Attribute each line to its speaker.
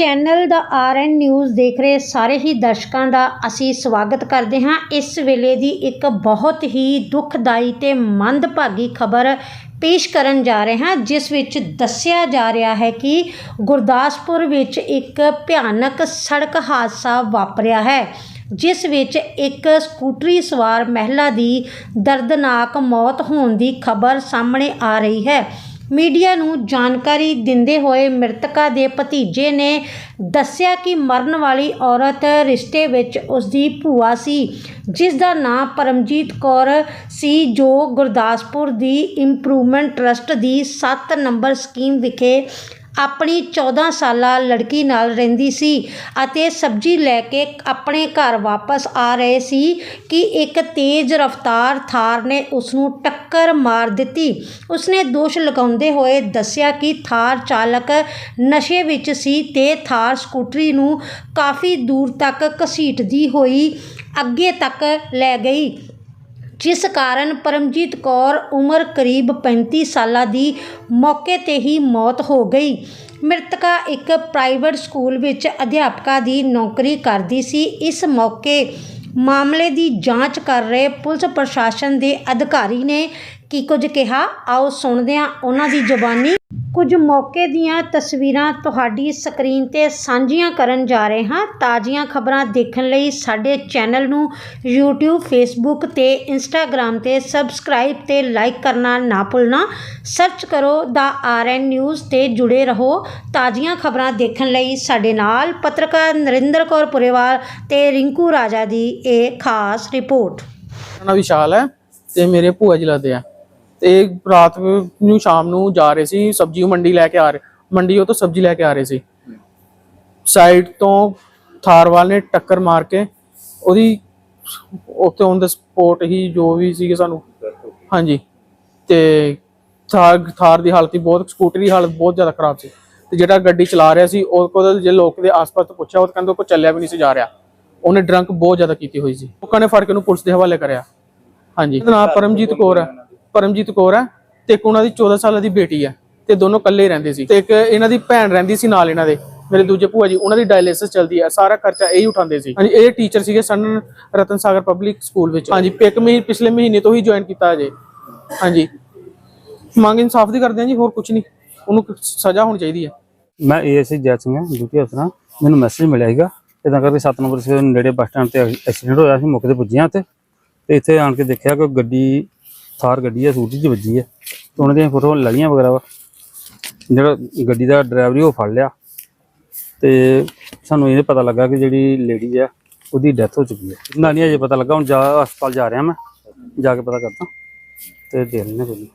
Speaker 1: Channel ਦਾ RN news ਦੇਖ ਰਹੇ ਸਾਰੇ ਹੀ ਦਰਸ਼ਕਾਂ ਦਾ ਅਸੀਂ ਸਵਾਗਤ ਕਰਦੇ ਹਾਂ। ਇਸ ਵੇਲੇ ਦੀ ਇੱਕ ਬਹੁਤ ਹੀ ਦੁਖਦਾਈ ਤੇ ਮੰਦਭਾਗੀ ਖਬਰ ਪੇਸ਼ ਕਰਨ ਜਾ ਰਹੇ ਹਾਂ, ਜਿਸ ਵਿੱਚ ਦੱਸਿਆ ਜਾ ਰਿਹਾ ਹੈ ਕਿ ਗੁਰਦਾਸਪੁਰ ਵਿੱਚ ਇੱਕ ਭਿਆਨਕ ਸੜਕ ਹਾਦਸਾ ਵਾਪਰਿਆ ਹੈ, ਜਿਸ ਵਿੱਚ ਇੱਕ ਸਕੂਟਰੀ ਸਵਾਰ ਮਹਿਲਾ ਦੀ ਦਰਦਨਾਕ ਮੌਤ ਹੋਣ ਦੀ ਖਬਰ ਸਾਹਮਣੇ ਆ ਰਹੀ ਹੈ। ਮੀਡੀਆ ਨੂੰ ਜਾਣਕਾਰੀ ਦਿੰਦੇ ਹੋਏ ਮ੍ਰਿਤਕਾ ਦੇ ਭਤੀਜੇ ਨੇ ਦੱਸਿਆ ਕਿ ਮਰਨ ਵਾਲੀ ਔਰਤ ਰਿਸ਼ਤੇ ਵਿੱਚ ਉਸਦੀ ਭੂਆ ਸੀ ਜਿਸ ਦਾ ਨਾਂ ਪਰਮਜੀਤ ਕੌਰ ਸੀ, ਜੋ ਗੁਰਦਾਸਪੁਰ ਦੀ ਇੰਪਰੂਵਮੈਂਟ ਟਰਸਟ ਦੀ 7 ਨੰਬਰ ਸਕੀਮ ਵਿਖੇ ਆਪਣੀ 14 ਸਾਲਾ ਲੜਕੀ ਨਾਲ ਰਹਿੰਦੀ ਸੀ ਅਤੇ ਸਬਜ਼ੀ ਲੈ ਕੇ ਆਪਣੇ ਘਰ ਵਾਪਸ ਆ ਰਹੇ ਸੀ ਕਿ ਇੱਕ ਤੇਜ਼ ਰਫ਼ਤਾਰ ਥਾਰ ਨੇ ਉਸ ਨੂੰ ਟੱਕਰ ਮਾਰ ਦਿੱਤੀ। ਉਸਨੇ ਦੋਸ਼ ਲਗਾਉਂਦੇ ਹੋਏ ਦੱਸਿਆ ਕਿ ਥਾਰ ਚਾਲਕ ਨਸ਼ੇ ਵਿੱਚ ਸੀ ਅਤੇ ਥਾਰ ਸਕੂਟਰੀ ਨੂੰ ਕਾਫੀ ਦੂਰ ਤੱਕ ਘਸੀਟਦੀ ਹੋਈ ਅੱਗੇ ਤੱਕ ਲੈ ਗਈ। ਜਿਸ ਕਾਰਨ ਪਰਮਜੀਤ ਕੌਰ ਉਮਰ ਕਰੀਬ 35 ਸਾਲਾਂ ਦੀ ਮੌਕੇ ਤੇ ਹੀ ਮੌਤ ਹੋ ਗਈ। ਮ੍ਰਿਤਕਾ ਇੱਕ ਪ੍ਰਾਈਵੇਟ ਸਕੂਲ ਵਿੱਚ ਅਧਿਆਪਕਾ ਦੀ ਨੌਕਰੀ ਕਰਦੀ ਸੀ। ਇਸ ਮੌਕੇ ਮਾਮਲੇ ਦੀ ਜਾਂਚ ਕਰ ਰਹੇ ਪੁਲਿਸ ਪ੍ਰਸ਼ਾਸਨ ਦੇ ਅਧਿਕਾਰੀ ਨੇ ਕੀ ਕੁਝ ਕਿਹਾ? ਆਓ ਸੁਣਦੇ ਹਾਂ ਉਹਨਾਂ ਦੀ ਜ਼ੁਬਾਨੀ। ਕੁਝ ਮੌਕੇ ਦੀਆਂ ਤਸਵੀਰਾਂ ਤੁਹਾਡੀ ਸਕਰੀਨ ਤੇ ਸਾਂਝੀਆਂ ਕਰਨ ਜਾ ਰਹੇ ਹਾਂ। ਤਾਜ਼ੀਆਂ ਖਬਰਾਂ ਦੇਖਣ ਲਈ ਸਾਡੇ ਚੈਨਲ ਨੂੰ YouTube, Facebook ਤੇ Instagram ਤੇ ਸਬਸਕ੍ਰਾਈਬ ਤੇ ਲਾਈਕ ਕਰਨਾ ਨਾ ਭੁੱਲਣਾ। ਸਰਚ ਕਰੋ ਦਾ ਆਰਐਨ ਨਿਊਜ਼ ਤੇ ਜੁੜੇ ਰਹੋ। ਤਾਜ਼ੀਆਂ ਖਬਰਾਂ ਦੇਖਣ ਲਈ ਸਾਡੇ ਨਾਲ ਪੱਤਰਕਾਰ ਨਰਿੰਦਰ ਕੌਰ ਪੁਰੇਵਾਲ ਤੇ ਰਿੰਕੂ ਰਾਜਾ ਦੀ ਇਹ ਖਾਸ ਰਿਪੋਰਟ।
Speaker 2: ਮੇਰਾ ਨਾਂ ਵਿਸ਼ਾਲ ਹੈ ਤੇ ਮੇਰੇ ਭੂਆ ਜੀ ਲੱਗਦੇ ਆ। ਤੇ ਰਾਤ ਨੂੰ ਸ਼ਾਮ ਨੂੰ ਜਾ ਰਹੇ ਸੀ, ਸਬਜ਼ੀ ਮੰਡੀ ਲੈ ਕੇ ਆ ਰਹੇ, ਮੰਡੀ ਤੋਂ ਸਬਜ਼ੀ ਲੈ ਕੇ ਆ ਰਹੇ ਸੀ। ਸਾਈਡ ਤੋਂ ਥਾਰਵਾਲ ਨੇ ਟੱਕਰ ਮਾਰ ਕੇ ਉਹਦੀ ਉੱਥੇ ਔਨ ਦਾ ਸਪੋਟ ਹੀ ਜੋ ਵੀ ਸੀਗੇ ਸਾਨੂੰ, ਹਾਂਜੀ, ਤੇ ਥਾਰ ਥਾਰ ਦੀ ਹਾਲਤ ਹੀ ਬਹੁਤ, ਸਕੂਟਰੀ ਦੀ ਹਾਲਤ ਬਹੁਤ ਜ਼ਿਆਦਾ ਖਰਾਬ ਸੀ। ਤੇ ਜਿਹੜਾ ਗੱਡੀ ਚਲਾ ਰਿਹਾ ਸੀ, ਉਹ ਕੋਲ ਜੇ ਲੋਕ ਦੇ ਆਸ-ਪਾਸ ਤੋਂ ਪੁੱਛਿਆ, ਉਹ ਤਾਂ ਕਹਿੰਦੇ ਉਹ ਕੋ ਚੱਲਿਆ ਵੀ ਨਹੀਂ ਸੀ ਜਾ ਰਿਹਾ। ਉਹਨੇ ਡਰੰਕ ਬਹੁਤ ਜ਼ਿਆਦਾ ਕੀਤੀ ਹੋਈ ਸੀ। ਲੋਕਾਂ ਨੇ ਫੜ ਕੇ ਉਹਨੂੰ ਪੁਲਿਸ ਦੇ ਹਵਾਲੇ ਕਰਿਆ। ਹਾਂਜੀ, ਇਹਦਾ ਨਾਮ ਪਰਮਜੀਤ ਕੌਰ ਹੈ। ਪਰਮਜੀਤ ਕੌਰ ਹੈ ਤੇ ਇੱਕ ਉਹਨਾਂ ਦੀ 14 ਸਾਲਾਂ ਦੀ ਬੇਟੀ ਹੈ ਤੇ ਦੋਨੋਂ ਇਕੱਲੇ ਰਹਿੰਦੇ ਸੀ ਤੇ ਇੱਕ ਇਹਨਾਂ ਦੀ ਭੈਣ ਰਹਿੰਦੀ ਸੀ ਨਾਲ ਇਹਨਾਂ ਦੇ, ਮੇਰੇ ਦੂਜੇ ਭੂਆ ਜੀ, ਉਹਨਾਂ ਦੀ ਡਾਇਲਿਸਿਸ ਚੱਲਦੀ ਹੈ ਸਾਰਾ ਖਰਚਾ ਇਹ ਹੀ ਉਠਾਉਂਦੇ ਸੀ। ਹਾਂਜੀ, ਇਹ ਟੀਚਰ ਸੀਗੇ ਸਨ ਰਤਨ ਸਾਗਰ ਪਬਲਿਕ ਸਕੂਲ ਵਿੱਚ। ਹਾਂਜੀ, ਇੱਕ ਮਹੀਨੇ ਪਿਛਲੇ ਮਹੀਨੇ ਤੋਂ ਹੀ ਜੁਆਇਨ ਕੀਤਾ ਅਜੇ ਹਾਂਜੀ। ਮੰਗ ਇਨਸਾਫ ਦੀ ਕਰਦੇ ਹਾਂ ਜੀ, ਹੋਰ ਕੁਝ ਨਹੀਂ। ਉਹਨੂੰ ਸਜ਼ਾ ਹੋਣੀ ਚਾਹੀਦੀ ਹੈ
Speaker 3: ਮੈਂ ਏਐਸਆਈ ਜੈ ਸਿੰਘ ਡਿਊਟੀ ਅਫਸਰ ਮੈਨੂੰ ਮੈਸੇਜ ਮਿਲਿਆ ਸੀਗਾ ਇਦਾਂ ਕਰਕੇ 7 ਨੰਬਰ ਸੇ, ਨੇੜੇ ਬੱਸ ਸਟੈਂਡ ਤੇ ਐਕਸੀਡੈਂਟ ਹੋਇਆ ਸੀ, ਮੌਕੇ ਤੇ ਪੁੱਜਿਆ ਤੇ ਤੇ ਇੱਥੇ ਆਣ ਕੇ ਦੇਖਿਆ ਕਿ ਗੱਡੀ ਥਾਰ ਗੱਡੀ ਹੈ ਸੂਟੀ 'ਚ ਵੱਜੀ ਹੈ ਤੇ ਉਹਨਾਂ ਦੀਆਂ ਫੋਟੋ ਲੜੀਆਂ ਵਗੈਰਾ ਵਾ। ਜਿਹੜਾ ਗੱਡੀ ਦਾ ਡਰਾਈਵਰ ਉਹ ਫੜ ਲਿਆ। ਤੇ ਸਾਨੂੰ ਇਹ ਪਤਾ ਲੱਗਾ ਕਿ ਜਿਹੜੀ ਲੇਡੀ ਹੈ ਉਹਦੀ ਡੈਥ ਹੋ ਚੁੱਕੀ ਹੈ ਨਾ ਨਹੀਂ ਅਜੇ ਪਤਾ ਲੱਗਾ, ਹੁਣ ਜਾ ਹਸਪਤਾਲ ਜਾ ਰਿਹਾ ਮੈਂ। ਜਾ ਕੇ ਪਤਾ ਕਰਦਾ। ਤੇ ਦੇਖ ਲੈਣੇ ਕੋਈ